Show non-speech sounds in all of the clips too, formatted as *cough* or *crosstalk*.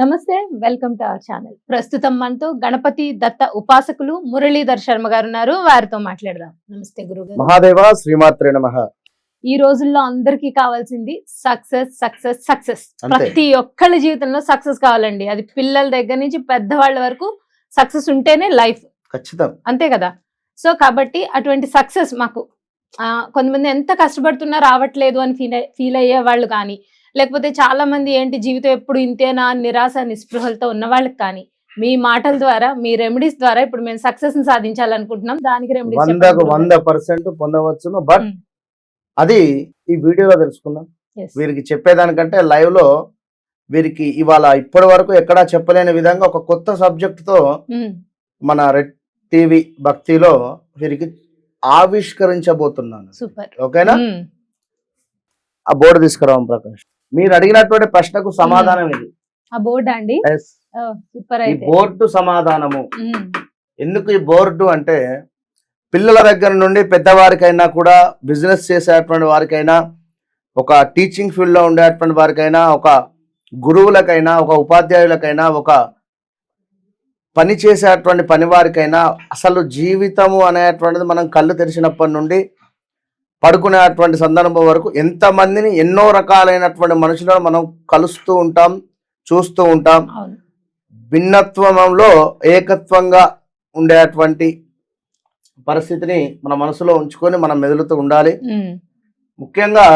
నమస్తే welcome to our channel. ప్రస్తుతం మనతో గణపతి దత్త ఉపాసకులు మురళీధర్ శర్మ గారు ఉన్నారు. వారితో మాట్లాడదాం. నమస్తే గురుగారు. మహాదేవ శ్రీమాత్రే నమ. ఈ రోజుల్లో అందరికీ కావాల్సింది సక్సెస్ సక్సెస్ సక్సెస్. ప్రతి ఒక్కళ్ళ జీవితంలో సక్సెస్ కావాలండి. అది పిల్లల దగ్గర నుంచి పెద్దవాళ్ళ వరకు సక్సెస్ ఉంటేనే లైఫ్. ఖచ్చితం. అంతే కదా? సో కాబట్టి అటువంటి సక్సెస్ మాకు కొంతమంది ఎంత కష్టపడుతున్నా రావట్లేదు అని ఫీల్ ఫీల్ అయ్యే వాళ్ళు కానీ లేకపోతే చాలా మంది ఏంటి జీవితం ఎప్పుడు ఇంతేనా నిరాశ నిస్పృహలతో ఉన్న వాళ్ళకి కానీ మీ మాటల ద్వారా మీ రెమెడీస్ ద్వారా ఇప్పుడు మేము సక్సెస్ని సాధించాలనుకుంటున్నాం. దానికి రెమెడీస్ వందకు వంద పర్సెంట్ పొందవచ్చును. బట్. అది ఈ వీడియోలో తెలుసుకుందాం. వీరికి చెప్పేదానికంటే లైవ్లో వీరికి ఇవాళ ఇప్పటి వరకు ఎక్కడా చెప్పలేని విధంగా ఒక కొత్త సబ్జెక్ట్తో మన రెడ్ టీవీ భక్తిలో వీరికి ఆవిష్కరించబోతున్నాను. సూపర్. ఓకేనా? ఆ బోర్డు తీసుకురావం ప్రకాష్. మీరు అడిగినటువంటి ప్రశ్నకు సమాధానం ఇది. ఆ బోర్డ్ అండి. సూపర్ ఈ బోర్డు సమాధానము. ఎందుకు ఈ బోర్డు అంటే పిల్లల దగ్గర నుండి పెద్దవారికైనా కూడా బిజినెస్ చేసేటువంటి వారికైనా ఒక టీచింగ్ ఫీల్డ్లో ఉండేటువంటి వారికైనా ఒక గురువులకైనా ఒక ఉపాధ్యాయులకైనా ఒక పని చేసేటువంటి పని వారికైనా అసలు జీవితము అనేటువంటిది మనం కళ్ళు తెరిచినప్పటి నుండి పడుకునేటువంటి సందర్భం వరకు ఎంతమందిని ఎన్నో రకాలైనటువంటి మనుషులను మనం కలుస్తూ ఉంటాం చూస్తూ ఉంటాం. భిన్నత్వంలో ఏకత్వంగా ఉండేటువంటి పరిస్థితిని మన మనసులో ఉంచుకొని మనం మెదులుతూ ఉండాలి. ముఖ్యంగా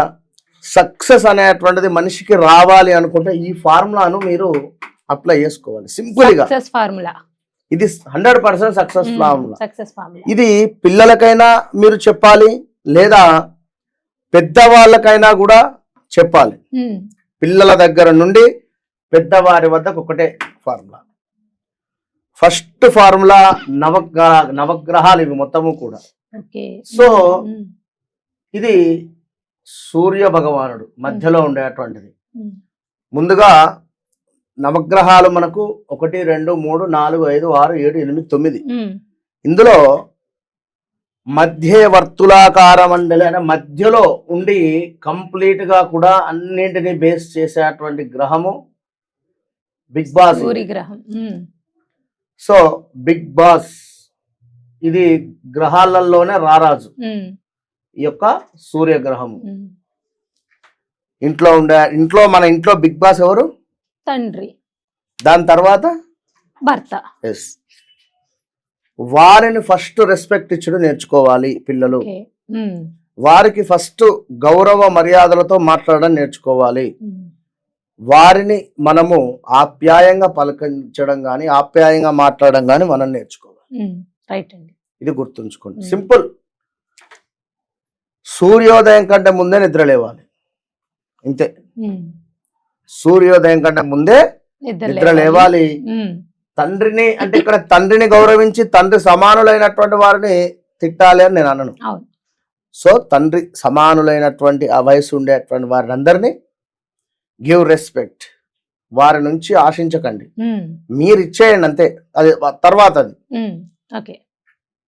సక్సెస్ అనేటువంటిది మనిషికి రావాలి అనుకుంటే ఈ ఫార్ములాను మీరు అప్లై చేసుకోవాలి. సింపుల్గా సక్సెస్ ఫార్ములా. ఇది hundred percent success formula. Success formula. ఇది పిల్లలకైనా మీరు చెప్పాలి లేదా పెద్దవాళ్ళకైనా కూడా చెప్పాలి. పిల్లల దగ్గర నుండి పెద్దవారి వద్దకు ఒకటే ఫార్ములా. ఫస్ట్ ఫార్ములా నవగ్రహ నవగ్రహాలు ఇవి మొత్తము కూడా. సో ఇది సూర్య భగవానుడు మధ్యలో ఉండేటువంటిది ముందుగా నవగ్రహాలు మనకు ఒకటి రెండు మూడు నాలుగు ఐదు ఆరు ఏడు ఎనిమిది తొమ్మిది. ఇందులో మధ్య వర్తులాకార మండలి అనే మధ్యలో ఉండి కంప్లీట్గా కూడా అన్నింటినీ బేస్ చేసేటువంటి గ్రహము బిగ్ బాస్ గ్రహం. సో బిగ్ బాస్ ఇది గ్రహాలలోనే రారాజు ఈ యొక్క సూర్యగ్రహము. ఇంట్లో ఉండే ఇంట్లో మన ఇంట్లో బిగ్ బాస్ ఎవరు? తండ్రి. దాని తర్వాత? భర్త. ఎస్ వారిని ఫస్ట్ రెస్పెక్ట్ ఇచ్చడం నేర్చుకోవాలి పిల్లలు. వారికి ఫస్ట్ గౌరవ మర్యాదలతో మాట్లాడడం నేర్చుకోవాలి. వారిని మనము ఆప్యాయంగా పలకరించడం కానీ ఆప్యాయంగా మాట్లాడడం కానీ మనం నేర్చుకోవాలి. ఉమ్, రైట్ అండి. ఇది గుర్తుంచుకోండి. సింపుల్ సూర్యోదయం కంటే ముందే నిద్ర లేవాలి ఇంతే సూర్యోదయం కంటే ముందే నిద్ర లేవాలి. తండ్రిని అంటే ఇక్కడ తండ్రిని గౌరవించి తండ్రి సమానులైనటువంటి వారిని తిట్టాలి అని నేను అనను. అవును. సో తండ్రి సమానులైనటువంటి ఆ వయసు ఉండేటువంటి వారిని అందరినీ గివ్ రెస్పెక్ట్. వారి నుంచి ఆశించకండి. మీరు ఇచ్చేయండి అంతే. అది తర్వాత అది.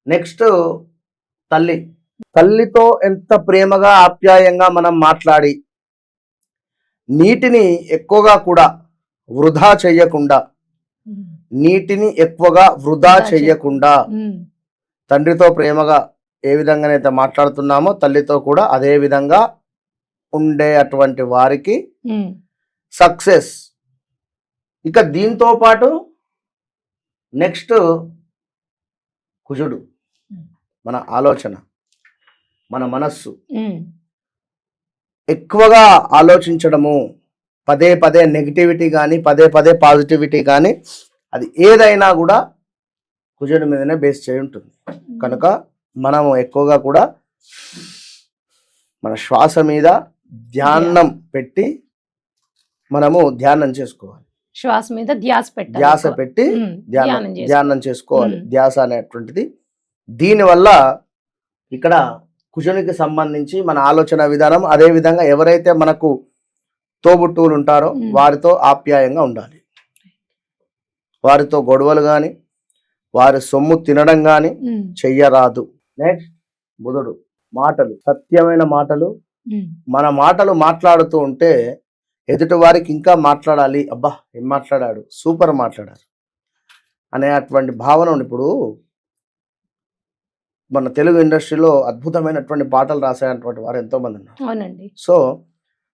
నెక్స్ట్ తల్లి. తల్లితో ఎంత ప్రేమగా ఆప్యాయంగా మనం మాట్లాడి నీటిని ఎక్కువగా కూడా వృధా చెయ్యకుండా ఉమ్, నీటిని ఎక్కువగా వృధా వృధా చేయ- చెయ్యకుండా ఉమ్, తండ్రితో ప్రేమగా ఏ విధంగానైతే మాట్లాడుతున్నామో తల్లితో కూడా అదే విధంగా ఉండే అటువంటి వారికి సక్సెస్. ఇక దీంతో పాటు నెక్స్ట్ కుజుడు. మన ఆలోచన మన మనస్సు. ఎక్కువగా ఆలోచించడము పదే పదే నెగిటివిటీ కానీ పదే పదే పాజిటివిటీ కానీ అది ఏదైనా కూడా కుజుడి మీదనే బేస్ చేయి ఉంటుంది. కనుక మనము ఎక్కువగా కూడా మన శ్వాస మీద ధ్యానం పెట్టి మనము ధ్యానం చేసుకోవాలి. శ్వాస మీద ధ్యాస పెట్టాలి ధ్యాస. పెట్టి ధ్యానం ధ్యానం చేసుకోవాలి. ధ్యాస అనేటువంటిది. దీనివల్ల ఇక్కడ కుజునికి సంబంధించి మన ఆలోచన విధానం అదే విధంగా ఎవరైతే మనకు తోబుట్టువులు ఉంటారో. వారితో ఆప్యాయంగా ఉండాలి. వారితో గొడవలు కానీ వారి సొమ్ము తినడం కానీ చెయ్యరాదు. నెక్స్ట్ బుధుడు. మాటలు. సత్యమైన మాటలు. మన మాటలు మాట్లాడుతూ ఉంటే ఎదుటి వారికి ఇంకా మాట్లాడాలి. అబ్బా ఏం మాట్లాడాడు? సూపర్ మాట్లాడారు. అనే అటువంటి భావన. ఇప్పుడు మన తెలుగు ఇండస్ట్రీలో అద్భుతమైనటువంటి పాటలు రాసేటువంటి వారు ఎంతోమంది ఉన్నారు. అవునండి. సో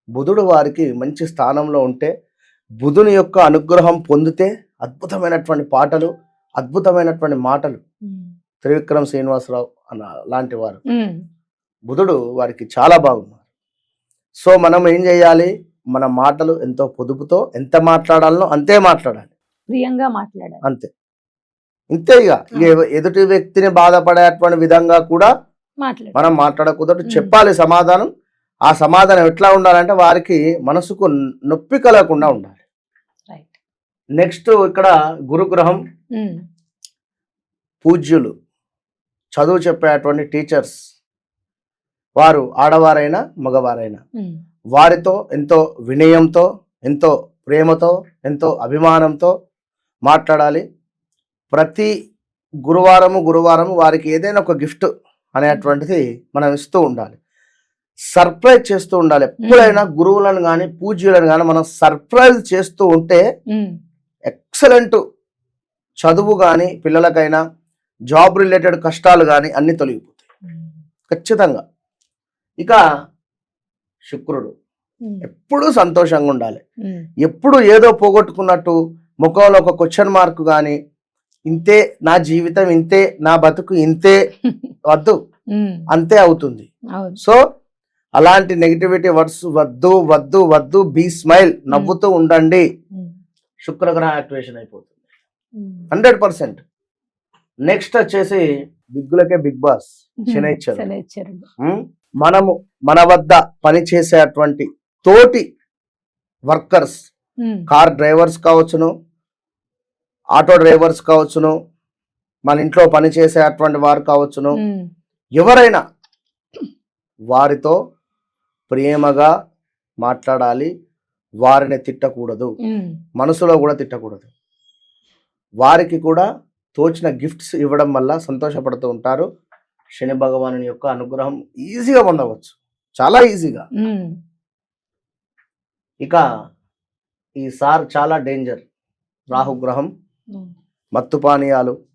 బుధుడు వారికి మంచి స్థానంలో ఉంటే బుధుని యొక్క అనుగ్రహం పొందితే అద్భుతమైనటువంటి పాటలు అద్భుతమైనటువంటి మాటలు. త్రివిక్రమ్ శ్రీనివాసరావు అన్న లాంటి వారు. బుధుడు వారికి చాలా బాగున్నారు. సో మనం ఏం చేయాలి? మన మాటలు ఎంతో పొదుపుతో ఎంత మాట్లాడాలనో అంతే మాట్లాడాలి. ప్రియంగా మాట్లాడాలి. అంతే. ఇంతే ఇక. ఎదుటి వ్యక్తిని బాధపడేటువంటి విధంగా కూడా మనం మాట్లాడకూడదు. చెప్పాలి సమాధానం. ఆ సమాధానం ఎట్లా ఉండాలంటే వారికి మనసుకు నొప్పి కలగకుండా ఉండాలి. నెక్స్ట్ ఇక్కడ గురుగ్రహం. పూజ్యులు చదువు చెప్పేటువంటి టీచర్స్ వారు ఆడవారైనా మగవారైనా. వారితో ఎంతో వినయంతో ఎంతో ప్రేమతో ఎంతో అభిమానంతో మాట్లాడాలి ప్రతి గురువారము గురువారము వారికి ఏదైనా ఒక గిఫ్ట్ అనేటువంటిది మనం ఇస్తూ ఉండాలి సర్ప్రైజ్ చేస్తూ ఉండాలి ఎప్పుడైనా గురువులను కానీ పూజ్యులను కానీ మనం సర్ప్రైజ్ చేస్తూ ఉంటే. ఎక్సలెంట్ చదువు కానీ పిల్లలకైనా జాబ్ రిలేటెడ్ కష్టాలు కానీ అన్ని తొలగిపోతాయి. ఖచ్చితంగా ఇక శుక్రుడు. ఎప్పుడూ సంతోషంగా ఉండాలి. ఎప్పుడు ఏదో పోగొట్టుకున్నట్టు ముఖంలో ఒక క్వశ్చన్ మార్క్ కానీ ఇంతే నా జీవితం ఇంతే నా బతుకు ఇంతే *laughs* వద్దు. అంతే అవుతుంది సో అలాంటి నెగిటివిటీ వర్డ్స్ వద్దు వద్దు వద్దు బీ స్మైల్ నవ్వుతూ ఉండండి. శుక్రగ్రహ యాక్టివేషన్ అయిపోతుంది ఉమ్. హండ్రెడ్ పర్సెంట్ నెక్స్ట్ వచ్చేసి బిగ్గులకే బిగ్ బాస్ శనైశ్వరుడు. శనైశ్వరుడు. ఉమ్, మనము మన వద్ద పనిచేసేటువంటి తోటి వర్కర్స్. కార్ డ్రైవర్స్ కావచ్చును ఆటో డ్రైవర్స్ కావచ్చును మన ఇంట్లో పనిచేసేటువంటి వారు కావచ్చును. ఎవరైనా వారితో ప్రేమగా మాట్లాడాలి వారిని తిట్టకూడదు. మనసులో కూడా తిట్టకూడదు వారికి కూడా తోచిన గిఫ్ట్స్ ఇవ్వడం వల్ల సంతోషపడుతూ ఉంటారు శని భగవాను యొక్క అనుగ్రహం ఈజీగా పొందవచ్చు చాలా ఈజీగా. ఇక ఈ సార్ చాలా డేంజర్ రాహుగ్రహం. మత్తు పానీయాలు